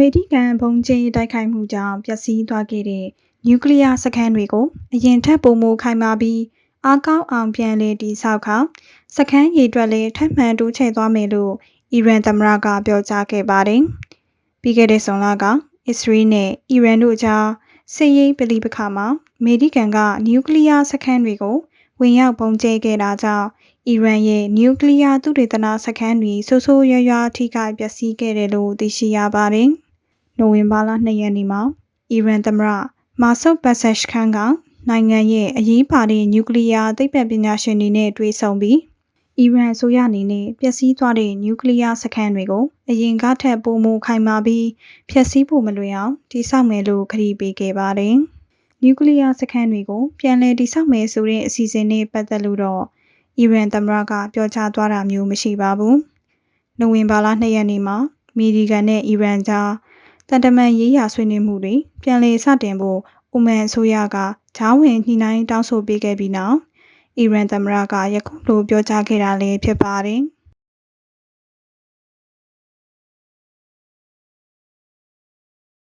မေရိကန်ဘုံကျင်းတိုက်ခိုက်မှုကြောင့်ပျက်စီးသွားခဲ့တဲ့နျူကလ িয়ার စခန်းတွေကိုအရင်ထက်ပိုမိုခိုင်မာပြီးအားကောင်းအောင်ပြန်လည်တည်ဆောက်ခါစခန်းရေအတွက်လည်းထပ်မံတိုးချဲ့သွားမယ်လို့အီရန်သမ္မတကပြောကြားခဲ့ပါတယ်။ပြီးခဲ့တဲ့ဇွန်လကအစ္စရေးနဲ့အီရန်တို့ကြားစစ်ရေးပဋိပက္ခမှာအမေရိကန်ကနျူကလ িয়ার စခန်းတွေကိုဝင်ရောက်ပုံကျဲခဲ့တာကြောင့်အီရန်ရဲ့နျူကလ িয়ার သုတေသနစခန်းတွေဆိုးဆိုးရွားရွားထိခိုက်ပျက်စီးခဲ့တယ်လို့သိရှိရပါတယ်။ နိုဝင်ဘာလ2ရက်နေ့မှာအီရန်သမ္မတမာဆုတ်ဘတ်ဆက်ရှ်ခန်းကနိုင်ငံရဲ့အရေးပါတဲ့နျူကလ িয়ার သိပ္ပံပညာရှင်တွေနဲ့တွေ့ဆုံပြီးအီရန်အစိုးရအနေနဲ့ပျက်စီးသွားတဲ့နျူကလ িয়ার စခန်းတွေကိုအရင်ကထက်ပိုမိုခိုင်မာပြီးဖျက်ဆီးဖို့မလွယ်အောင်တည်ဆောက်မယ်လို့ကတိပေးခဲ့ပါတယ်။နျူကလ িয়ার စခန်းတွေကိုပြန်လည်တည်ဆောက်မယ်ဆိုတဲ့အစီအစဉ်နဲ့ပတ်သက်လို့တော့အီရန်သမ္မတကပြောကြားသွားတာမျိုးမရှိပါဘူး။နိုဝင်ဘာလ2ရက်နေ့မှာအမေရိကန်နဲ့အီရန်ကြား တန်တမန်ရေးရာဆွေးနွေးမှုတွေပြန်လည်စတင်ဖို့အိုမန်အစိုးရကဂျားဝင်ညှိနှိုင်းတောင်းဆိုပေးခဲ့ပြီးနောက်အီရန်သမ္မတကယခုလိုပြောကြားခဲ့တာလည်းဖြစ်ပါတယ်။